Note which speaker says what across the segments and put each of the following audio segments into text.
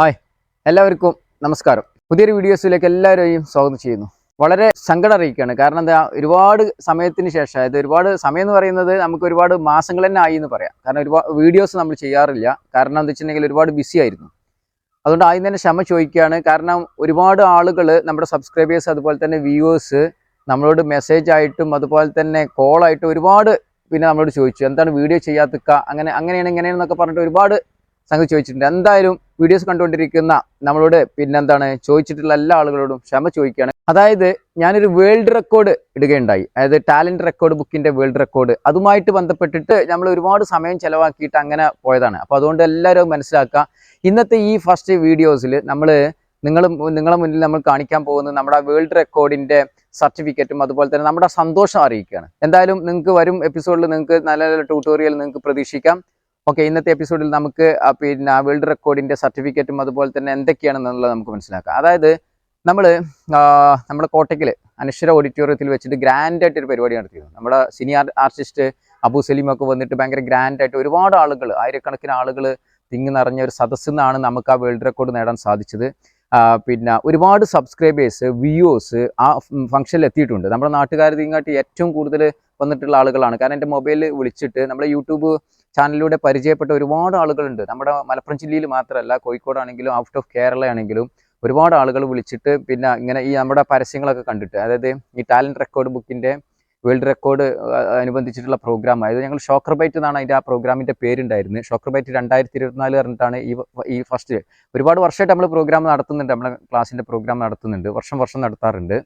Speaker 1: Hi എല്ലാവർക്കും നമസ്കാരം. പുതിയൊരു വീഡിയോസിലേക്ക് എല്ലാവരെയും സ്വാഗതം ചെയ്യുന്നു. വളരെ സങ്കടം അറിയിക്കുകയാണ്. കാരണം എന്താ ഒരുപാട് സമയത്തിന് ശേഷം അതായത് ഒരുപാട് സമയം എന്ന് പറയുന്നത് നമുക്ക് ഒരുപാട് മാസങ്ങൾ തന്നെ ആയി എന്ന് പറയാം. കാരണം ഒരുപാട് വീഡിയോസ് നമ്മൾ ചെയ്യാറില്ല. കാരണം എന്താ വെച്ചിട്ടുണ്ടെങ്കിൽ ഒരുപാട് ബിസി ആയിരുന്നു. അതുകൊണ്ട് ആദ്യം തന്നെ ക്ഷമ ചോദിക്കുകയാണ്. കാരണം ഒരുപാട് ആളുകൾ നമ്മുടെ സബ്സ്ക്രൈബേഴ്സ് അതുപോലെ തന്നെ വ്യൂവേഴ്സ് നമ്മളോട് മെസ്സേജ് ആയിട്ടും അതുപോലെ തന്നെ കോളായിട്ടും ഒരുപാട് പിന്നെ നമ്മളോട് ചോദിച്ചു. എന്താണ് വീഡിയോ ചെയ്യാത്തിക്ക? അങ്ങനെ അങ്ങനെയാണ് ഇങ്ങനെയാണെന്നൊക്കെ പറഞ്ഞിട്ട് ഒരുപാട് സംഗതി ചോദിച്ചിട്ടുണ്ട്. എന്തായാലും വീഡിയോസ് കണ്ടുകൊണ്ടിരിക്കുന്ന നമ്മളോട് പിന്നെന്താണ് ചോദിച്ചിട്ടുള്ള എല്ലാ ആളുകളോടും ക്ഷമ ചോദിക്കുകയാണ്. അതായത് ഞാനൊരു വേൾഡ് റെക്കോർഡ് ഇടുകയുണ്ടായി. അതായത് ടാലന്റ് റെക്കോർഡ് ബുക്കിന്റെ വേൾഡ് റെക്കോർഡ് അതുമായിട്ട് ബന്ധപ്പെട്ടിട്ട് നമ്മൾ ഒരുപാട് സമയം ചിലവാക്കിയിട്ട് അങ്ങനെ പോയതാണ്. അപ്പോൾ അതുകൊണ്ട് എല്ലാവരും മനസ്സിലാക്കുക. ഇന്നത്തെ ഈ ഫസ്റ്റ് വീഡിയോസിൽ നമ്മൾ നിങ്ങൾ നിങ്ങളെ മുന്നിൽ നമ്മൾ കാണിക്കാൻ പോകുന്നത് നമ്മുടെ വേൾഡ് റെക്കോർഡിന്റെ സർട്ടിഫിക്കറ്റും അതുപോലെ തന്നെ നമ്മുടെ സന്തോഷം അറിയിക്കുകയാണ്. എന്തായാലും നിങ്ങൾക്ക് വരും എപ്പിസോഡിൽ നിങ്ങൾക്ക് നല്ല നല്ല ട്യൂട്ടോറിയൽ നിങ്ങൾക്ക് പ്രതീക്ഷിക്കാം. ഓക്കെ ഇന്നത്തെ എപ്പിസോഡിൽ നമുക്ക് പിന്നെ വേൾഡ് റെക്കോർഡിന്റെ സർട്ടിഫിക്കറ്റും അതുപോലെ തന്നെ എന്തൊക്കെയാണെന്നുള്ളത് നമുക്ക് മനസ്സിലാക്കാം. അതായത് നമ്മൾ നമ്മുടെ കോട്ടയ്ക്കൽ അനശ്വര ഓഡിറ്റോറിയത്തിൽ വെച്ചിട്ട് ഗ്രാൻഡ് ആയിട്ട് ഒരു പരിപാടി നടത്തിയിരുന്നു. നമ്മുടെ സീനിയർ ആർട്ടിസ്റ്റ് അബു സലീമൊക്കെ വന്നിട്ട് ഭയങ്കര ഗ്രാൻഡ് ആയിട്ട് ഒരുപാട് ആളുകൾ ആയിരക്കണക്കിന് ആളുകൾ തിങ്ങി നിറഞ്ഞ ഒരു സദസ്സിൽ നിന്നാണ് നമുക്ക് ആ വേൾഡ് റെക്കോർഡ് നേടാൻ സാധിച്ചത്. പിന്നെ ഒരുപാട് സബ്സ്ക്രൈബേഴ്സ് വ്യൂവേഴ്സ് ആ ഫംഗ്ഷനിൽ എത്തിയിട്ടുണ്ട്. നമ്മുടെ നാട്ടുകാർ ഇങ്ങോട്ട് ഏറ്റവും കൂടുതൽ വന്നിട്ടുള്ള ആളുകളാണ്. കാരണം എന്റെ മൊബൈലിൽ വിളിച്ചിട്ട് നമ്മുടെ യൂട്യൂബ് ചാനലിലൂടെ പരിചയപ്പെട്ട ഒരുപാട് ആളുകളുണ്ട്. നമ്മുടെ മലപ്പുറം ജില്ലയിൽ മാത്രമല്ല കോഴിക്കോടാണെങ്കിലും ഔട്ട് ഓഫ് കേരള ആണെങ്കിലും ഒരുപാട് ആളുകൾ വിളിച്ചിട്ട് പിന്നെ ഇങ്ങനെ ഈ നമ്മുടെ പരസ്യങ്ങളൊക്കെ കണ്ടിട്ട് അതായത് ഈ ടാലന്റ് റെക്കോർഡ് ബുക്കിന്റെ വേൾഡ് റെക്കോർഡ് അനുബന്ധിച്ചിട്ടുള്ള പ്രോഗ്രാം അതായത് ഞങ്ങൾ ഷോക്കർ ബൈറ്റ് എന്നാണ് അതിന്റെ ആ പ്രോഗ്രാമിന്റെ പേരുണ്ടായിരുന്നത്. ഷോക്കർ ബൈറ്റ് രണ്ടായിരത്തി ഇരുപത്തിനാല് പറഞ്ഞിട്ടാണ് ഈ ഈ ഫസ്റ്റ് ഒരുപാട് വർഷമായിട്ട് നമ്മൾ പ്രോഗ്രാം നടത്തുന്നുണ്ട്. നമ്മുടെ ക്ലാസ്സിന്റെ പ്രോഗ്രാം നടത്തുന്നുണ്ട്. വർഷം വർഷം നടത്താറുണ്ട്.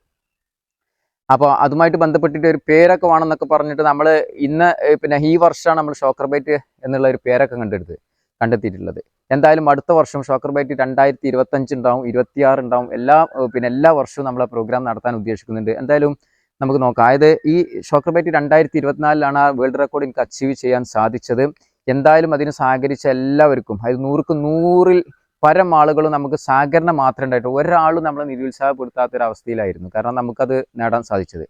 Speaker 1: അപ്പോൾ അതുമായിട്ട് ബന്ധപ്പെട്ടിട്ട് ഒരു പേരൊക്കെ വേണമെന്നൊക്കെ പറഞ്ഞിട്ട് നമ്മൾ ഇന്ന് പിന്നെ ഈ വർഷമാണ് നമ്മൾ ഷോക്കർ ബൈറ്റ് എന്നുള്ള ഒരു പേരൊക്കെ കണ്ടെടുത്ത് കണ്ടെത്തിയിട്ടുള്ളത്. എന്തായാലും അടുത്ത വർഷം ഷോക്കർ ബൈറ്റ് രണ്ടായിരത്തി ഇരുപത്തഞ്ച് ഉണ്ടാവും ഇരുപത്തിയാറ് ഉണ്ടാവും എല്ലാ പിന്നെ എല്ലാ വർഷവും നമ്മൾ ആ പ്രോഗ്രാം നടത്താൻ ഉദ്ദേശിക്കുന്നുണ്ട്. എന്തായാലും നമുക്ക് നോക്കാം. അതായത് ഈ ഷോക്കർ ബൈറ്റ് രണ്ടായിരത്തി ഇരുപത്തിനാലിലാണ് ആ വേൾഡ് റെക്കോർഡ് എനിക്ക് അച്ചീവ് ചെയ്യാൻ സാധിച്ചത്. എന്തായാലും അതിന് സഹകരിച്ച എല്ലാവർക്കും അതായത് നൂറുക്ക് നൂറിൽ പരം ആളുകൾ നമുക്ക് സഹകരണം മാത്രമേ ഉണ്ടായിട്ടു ഒരാളും നമ്മളെ നിരുത്സാഹപ്പെടുത്താത്ത ഒരു അവസ്ഥയിലായിരുന്നു കാരണം നമുക്കത് നേടാൻ സാധിച്ചത്.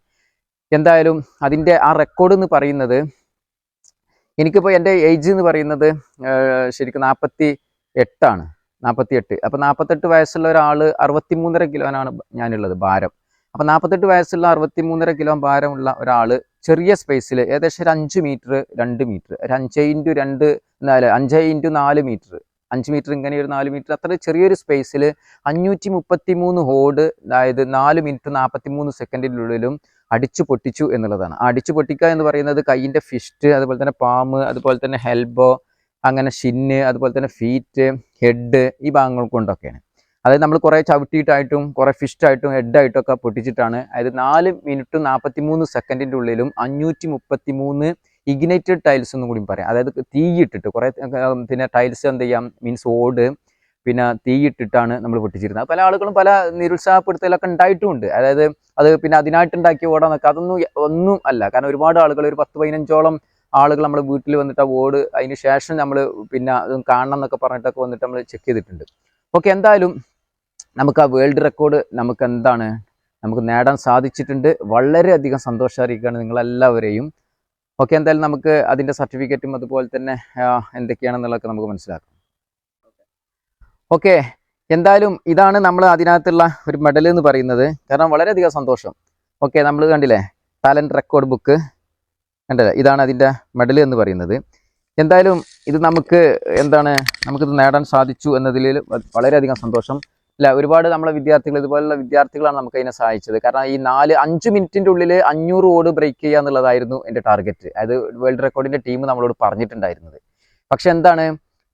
Speaker 1: എന്തായാലും അതിന്റെ ആ റെക്കോർഡ് എന്ന് പറയുന്നത് എനിക്കിപ്പോൾ എന്റെ ഏജ് എന്ന് പറയുന്നത് ശരിക്കും നാൽപ്പത്തി എട്ടാണ് നാൽപ്പത്തി എട്ട് അപ്പോൾ നാൽപ്പത്തെട്ട് വയസ്സുള്ള ഒരാൾ അറുപത്തി മൂന്നര കിലോനാണ് ഞാനുള്ളത് ഭാരം. അപ്പോൾ നാൽപ്പത്തെട്ട് വയസ്സുള്ള അറുപത്തി മൂന്നര കിലോ ഭാരമുള്ള ഒരാൾ ചെറിയ സ്പേസിൽ ഏകദേശം ഒരു അഞ്ച് മീറ്റർ രണ്ട് മീറ്റർ ഒരു അഞ്ച് ഇന്റു രണ്ട് നാല് അഞ്ച് ഇന്റു നാല് മീറ്റർ അഞ്ച് മീറ്റർ ഇങ്ങനെ ഒരു നാല് മീറ്റർ അത്ര ചെറിയൊരു സ്പേസിൽ അഞ്ഞൂറ്റി മുപ്പത്തി മൂന്ന് ഹോഡ് അതായത് നാല് മിനിറ്റ് നാൽപ്പത്തി മൂന്ന് സെക്കൻഡിനുള്ളിലും അടിച്ചു പൊട്ടിച്ചു എന്നുള്ളതാണ്. അടിച്ചു പൊട്ടിക്കുക എന്ന് പറയുന്നത് കൈയിന്റെ ഫിസ്റ്റ് അതുപോലെ തന്നെ പാമ്പ് അതുപോലെ തന്നെ ഹെൽബോ അങ്ങനെ ഷിന്ന് അതുപോലെ തന്നെ ഫീറ്റ് ഹെഡ് ഈ ഭാഗങ്ങൾ കൊണ്ടൊക്കെയാണ്. അതായത് നമ്മൾ കുറേ ചവിട്ടിയിട്ടായിട്ടും കുറേ ഫിഷ്റ്റായിട്ടും ഹെഡായിട്ടും ഒക്കെ പൊട്ടിച്ചിട്ടാണ്. അതായത് നാല് മിനിറ്റ് നാൽപ്പത്തി മൂന്ന് സെക്കൻഡിന്റെ ഉള്ളിലും അഞ്ഞൂറ്റി മുപ്പത്തി മൂന്ന് ഇഗ്നൈറ്റഡ് ടൈൽസ് എന്നും കൂടി പറയാം. അതായത് തീയിട്ടിട്ട് കുറേ പിന്നെ ടൈൽസ് എന്ത് ചെയ്യാം? മീൻസ് ഓട് പിന്നെ തീയിട്ടിട്ടാണ് നമ്മൾ പൊട്ടിച്ചിരുന്നത്. പല ആളുകളും പല നിരുത്സാഹപ്പെടുത്തലൊക്കെ ഉണ്ടായിട്ടുമുണ്ട് അതായത് അത് പിന്നെ അതിനായിട്ട് ഉണ്ടാക്കിയ ഓടാന്നൊക്കെ അതൊന്നും ഒന്നും അല്ല. കാരണം ഒരുപാട് ആളുകൾ ഒരു പത്ത് പതിനഞ്ചോളം ആളുകൾ നമ്മൾ വീട്ടിൽ വന്നിട്ട് ആ ഓട് അതിന് ശേഷം നമ്മൾ പിന്നെ അത് കാണണം എന്നൊക്കെ പറഞ്ഞിട്ടൊക്കെ വന്നിട്ട് നമ്മൾ ചെക്ക് ചെയ്തിട്ടുണ്ട്. ഓക്കെ എന്തായാലും നമുക്ക് ആ വേൾഡ് റെക്കോർഡ് നമുക്ക് എന്താണ്? നമുക്ക് നേടാൻ സാധിച്ചിട്ടുണ്ട്. വളരെയധികം സന്തോഷമായിരിക്കുകയാണ് നിങ്ങളെല്ലാവരെയും. ഓക്കെ എന്തായാലും നമുക്ക് അതിന്റെ സർട്ടിഫിക്കറ്റും അതുപോലെ തന്നെ എന്തൊക്കെയാണെന്നുള്ളതൊക്കെ നമുക്ക് മനസ്സിലാക്കാം. ഓക്കെ എന്തായാലും ഇതാണ് നമ്മൾ അതിനകത്തുള്ള ഒരു മെഡൽ എന്ന് പറയുന്നത്. കാരണം വളരെയധികം സന്തോഷം. ഓക്കെ നമ്മൾ കണ്ടില്ലേ ടാലന്റ് റെക്കോർഡ് ബുക്ക് കണ്ടല്ലേ ഇതാണ് അതിന്റെ മെഡൽ എന്ന് പറയുന്നത്. എന്തായാലും ഇത് നമുക്ക് എന്താണ് നമുക്കിത് നേടാൻ സാധിച്ചു എന്നതിൽ വളരെയധികം സന്തോഷം. അല്ല ഒരുപാട് നമ്മളെ വിദ്യാർത്ഥികൾ ഇതുപോലുള്ള വിദ്യാർത്ഥികളാണ് നമുക്ക് അതിനെ സഹായിച്ചത്. കാരണം ഈ നാല് അഞ്ച് മിനിറ്റിന്റെ ഉള്ളിൽ അഞ്ഞൂറ് ഓട് ബ്രേക്ക് ചെയ്യുക എന്നുള്ളതായിരുന്നു എന്റെ ടാർഗറ്റ് അത് വേൾഡ് റെക്കോർഡിന്റെ ടീം നമ്മളോട് പറഞ്ഞിട്ടുണ്ടായിരുന്നത്. പക്ഷെ എന്താണ്?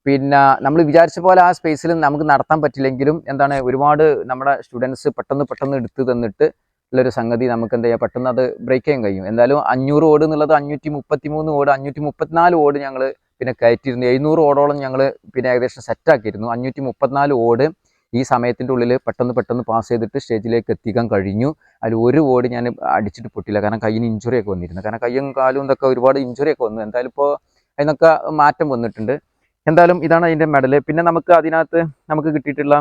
Speaker 1: പിന്നെ നമ്മൾ വിചാരിച്ച പോലെ ആ സ്പേസിൽ നമുക്ക് നടത്താൻ പറ്റില്ലെങ്കിലും എന്താണ്? ഒരുപാട് നമ്മുടെ സ്റ്റുഡൻസ് പെട്ടെന്ന് പെട്ടെന്ന് എടുത്തു തന്നിട്ട് ഉള്ളൊരു സംഗതി നമുക്ക് എന്താ ചെയ്യുക പെട്ടെന്ന് അത് ബ്രേക്ക് ചെയ്യാൻ കഴിയും. എന്തായാലും അഞ്ഞൂറ് ഓട് എന്നുള്ളത് അഞ്ഞൂറ്റി മുപ്പത്തി മൂന്ന് ഓട് അഞ്ഞൂറ്റി മുപ്പത്തിനാല് ഓട് ഞങ്ങൾ പിന്നെ കയറ്റിയിരുന്നു. എഴുന്നൂറ് ഓടോളം ഞങ്ങൾ പിന്നെ ഏകദേശം സെറ്റാക്കിയിരുന്നു അഞ്ഞൂറ്റി മുപ്പത്തിനാല് ഓട് ഈ സമയത്തിന്റെ ഉള്ളിൽ പെട്ടെന്ന് പെട്ടെന്ന് പാസ് ചെയ്തിട്ട് സ്റ്റേജിലേക്ക് എത്തിക്കാൻ കഴിഞ്ഞു. അതിൽ ഒരു ഓട് ഞാൻ അടിച്ചിട്ട് പൊട്ടില്ല കാരണം കയ്യിന് ഇഞ്ചുറി ഒക്കെ വന്നിരുന്നു. കാരണം കയ്യും കാലും ഇതൊക്കെ ഒരുപാട് ഇഞ്ചുറി ഒക്കെ വന്നു. എന്തായാലും ഇപ്പോൾ അതിനൊക്കെ മാറ്റം വന്നിട്ടുണ്ട്. എന്തായാലും ഇതാണ് അതിന്റെ മെഡൽ പിന്നെ നമുക്ക് അതിനകത്ത് നമുക്ക് കിട്ടിയിട്ടുള്ള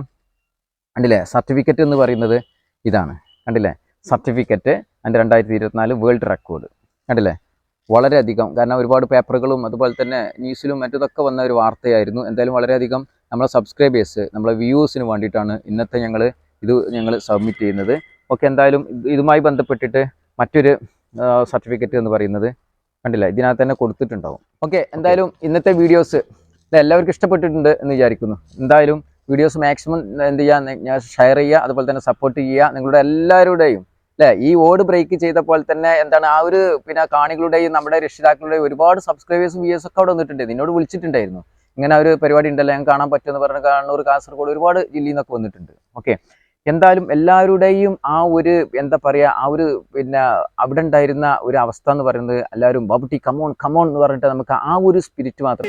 Speaker 1: കണ്ടില്ലേ? സർട്ടിഫിക്കറ്റ് എന്ന് പറയുന്നത് ഇതാണ്. കണ്ടില്ലേ? സർട്ടിഫിക്കറ്റ് അതിന്റെ രണ്ടായിരത്തി ഇരുപത്തിനാല് വേൾഡ് റെക്കോർഡ് കണ്ടില്ലേ? വളരെയധികം. കാരണം ഒരുപാട് പേപ്പറുകളും അതുപോലെ തന്നെ ന്യൂസിലും മറ്റതൊക്കെ വന്ന ഒരു വാർത്തയായിരുന്നു. എന്തായാലും വളരെയധികം നമ്മളെ സബ്സ്ക്രൈബേഴ്സ് നമ്മളെ വ്യൂസിന് വേണ്ടിയിട്ടാണ് ഇന്നത്തെ ഞങ്ങൾ ഇത് ഞങ്ങൾ സബ്മിറ്റ് ചെയ്യുന്നത്. ഓക്കെ എന്തായാലും ഇതുമായി ബന്ധപ്പെട്ടിട്ട് മറ്റൊരു സർട്ടിഫിക്കറ്റ് എന്ന് പറയുന്നത് കണ്ടില്ല? ഇതിനകത്ത് തന്നെ കൊടുത്തിട്ടുണ്ടാവും. ഓക്കെ എന്തായാലും ഇന്നത്തെ വീഡിയോസ് എല്ലാവർക്കും ഇഷ്ടപ്പെട്ടിട്ടുണ്ട് എന്ന് വിചാരിക്കുന്നു. എന്തായാലും വീഡിയോസ് മാക്സിമം എന്ത് ഞാൻ ഷെയർ ചെയ്യുക അതുപോലെ തന്നെ സപ്പോർട്ട് ചെയ്യുക നിങ്ങളുടെ എല്ലാവരുടെയും അല്ലേ? ഈ ഓട് ബ്രേക്ക് ചെയ്ത പോലെ തന്നെ എന്താണ് ആ ഒരു പിന്നെ കാണികളുടെയും നമ്മുടെ രക്ഷിതാക്കളുടെയും ഒരുപാട് സബ്സ്ക്രൈബേഴ്സും വ്യൂസ് ഒക്കെ അവിടെ വന്നിട്ടുണ്ട്. നിന്നോട് വിളിച്ചിട്ടുണ്ടായിരുന്നു. ഇങ്ങനെ ഒരു പരിപാടി ഉണ്ടല്ലോ ഞാൻ കാണാൻ പറ്റുമെന്ന് പറഞ്ഞ കണ്ണൂർ കാസർഗോഡ് ഒരുപാട് ജില്ലയിൽ നിന്നൊക്കെ വന്നിട്ടുണ്ട്. ഓക്കെ എന്തായാലും എല്ലാവരുടെയും ആ ഒരു എന്താ പറയുക ആ ഒരു പിന്നെ അവിടെ ഉണ്ടായിരുന്ന ഒരു അവസ്ഥ എന്ന് പറയുന്നത് എല്ലാവരും ബാബുട്ടി കമോൺ കമോൺ എന്ന് പറഞ്ഞിട്ട് നമുക്ക് ആ ഒരു സ്പിരിറ്റ് മാത്രം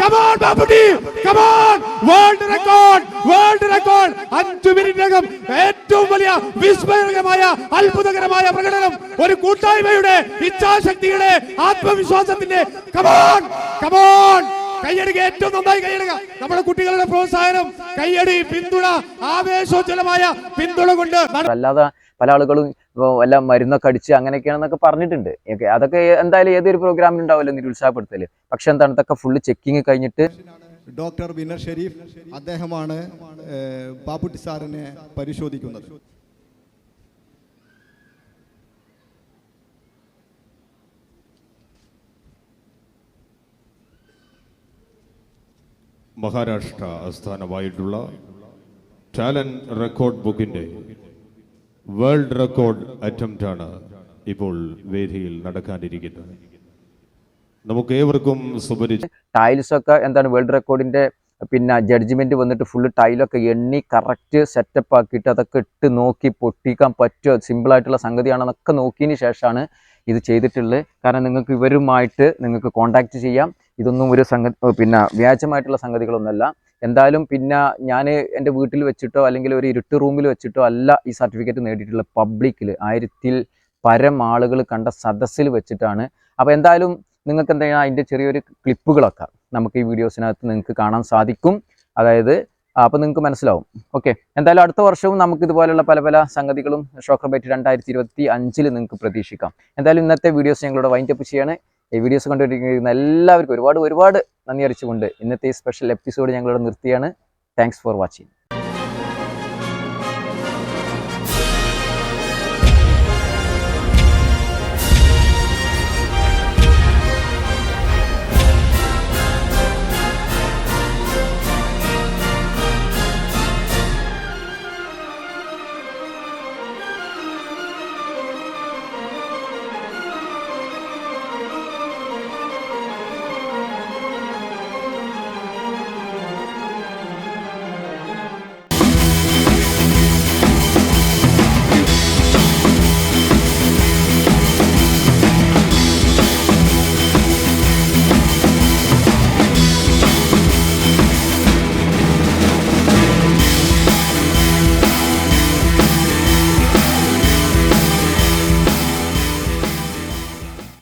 Speaker 2: come on Babutty come on world record world record അഞ്ചു മിനിറ്റിനകം ഏറ്റവും വലിയ വിസ്മയകരമായ അത്ഭുതകരമായ പ്രകടനം ഒരു കൂട്ടായ്മയുടെ ഇച്ഛാശക്തിയുടെ ആത്മവിശ്വാസത്തിന്റെ. കമോൺ കമോൺ കൈയടിക ഏറ്റവും നന്നായി കൈയടുക നമ്മുടെ കുട്ടികളുടെ പ്രോത്സാഹനം കൈയടി പിന്തുണ ആവേശോജ്വലമായ പിന്തുണ കൊണ്ട്
Speaker 1: അല്ലാതെ പല ആളുകളും ഇപ്പൊ വല്ല മരുന്നൊക്കെ അടിച്ച് അങ്ങനെയൊക്കെയാണെന്നൊക്കെ പറഞ്ഞിട്ടുണ്ട്. ഓക്കെ അതൊക്കെ എന്തായാലും ഏതൊരു പ്രോഗ്രാമിൽ ഉണ്ടാവില്ല നിരുത്സാഹപ്പെടുത്തൽ പക്ഷെ എന്താണ് ഇതൊക്കെ ഫുള്ള് ചെക്കിങ് കഴിഞ്ഞിട്ട്
Speaker 3: ഡോക്ടർ വിനർ ഷെരീഫ് അദ്ദേഹമാണ് ബാബുട്ടി സാറിനെ പരിശോധിക്കുന്നത്.
Speaker 4: മഹാരാഷ്ട്ര ആസ്ഥാനമായിട്ടുള്ള ടാലന്റ് റെക്കോർഡ് ബുക്കിന്റെ വേൾഡ് റെക്കോർഡ് അറ്റംപ്റ്റ് ആണ് ഇപ്പോൾ വേദിയിൽ നടക്കാനിരിക്കുന്നത്. നമുക്ക് ഏവർക്കും സുപരിചിത
Speaker 1: ടൈൽസ് ഒക്കെ എന്താണ് വേൾഡ് റെക്കോർഡിന്റെ പിന്നെ ജഡ്ജ്മെന്റ് വന്നിട്ട് ഫുള്ള് ടൈലൊക്കെ എണ്ണി കറക്റ്റ് സെറ്റപ്പ് ആക്കിയിട്ട് അതൊക്കെ ഇട്ട് നോക്കി പൊട്ടിക്കാൻ പറ്റുമോ? സിമ്പിൾ ആയിട്ടുള്ള സംഗതിയാണെന്നൊക്കെ നോക്കിയതിന് ശേഷമാണ് ഇത് ചെയ്തിട്ടുള്ളത്. കാരണം നിങ്ങൾക്ക് ഇവരുമായിട്ട് നിങ്ങൾക്ക് കോണ്ടാക്ട് ചെയ്യാം. ഇതൊന്നും ഒരു സംഗതി പിന്നെ വ്യാജമായിട്ടുള്ള സംഗതികളൊന്നുമല്ല. എന്തായാലും പിന്നെ ഞാൻ എന്റെ വീട്ടിൽ വെച്ചിട്ടോ അല്ലെങ്കിൽ ഒരു ഇരുട്ട് റൂമിൽ വെച്ചിട്ടോ അല്ല ഈ സർട്ടിഫിക്കറ്റ് നേടിയിട്ടുള്ള പബ്ലിക്കിൽ. ആയിരത്തിൽ പരം ആളുകൾ കണ്ട സദസ്സിൽ വെച്ചിട്ടാണ്. അപ്പോൾ എന്തായാലും നിങ്ങൾക്ക് എന്താ അതിന്റെ ചെറിയൊരു ക്ലിപ്പുകളൊക്കെ നമുക്ക് ഈ വീഡിയോസിനകത്ത് നിങ്ങൾക്ക് കാണാൻ സാധിക്കും. അതായത് അപ്പോൾ നിങ്ങൾക്ക് മനസ്സിലാവും. ഓക്കെ. എന്തായാലും അടുത്ത വർഷവും നമുക്ക് ഇതുപോലുള്ള പല പല സംഗതികളും ഷോക്കർ ബൈറ്റ് രണ്ടായിരത്തി ഇരുപത്തി അഞ്ചിൽ നിങ്ങൾക്ക് പ്രതീക്ഷിക്കാം. എന്തായാലും ഇന്നത്തെ വീഡിയോസ് ഞങ്ങളോട് വൈൻഡപ്പ് ചെയ്യാണ് ഈ വീഡിയോസ് കണ്ടുകൊണ്ടിരിക്കുന്ന എല്ലാവർക്കും ഒരുപാട് ഒരുപാട് നന്ദി അറിയിച്ചുകൊണ്ട് ഇന്നത്തെ ഈ സ്പെഷ്യൽ എപ്പിസോഡ് ഞങ്ങളോട് നിർത്തിയാണ്. Thanks for watching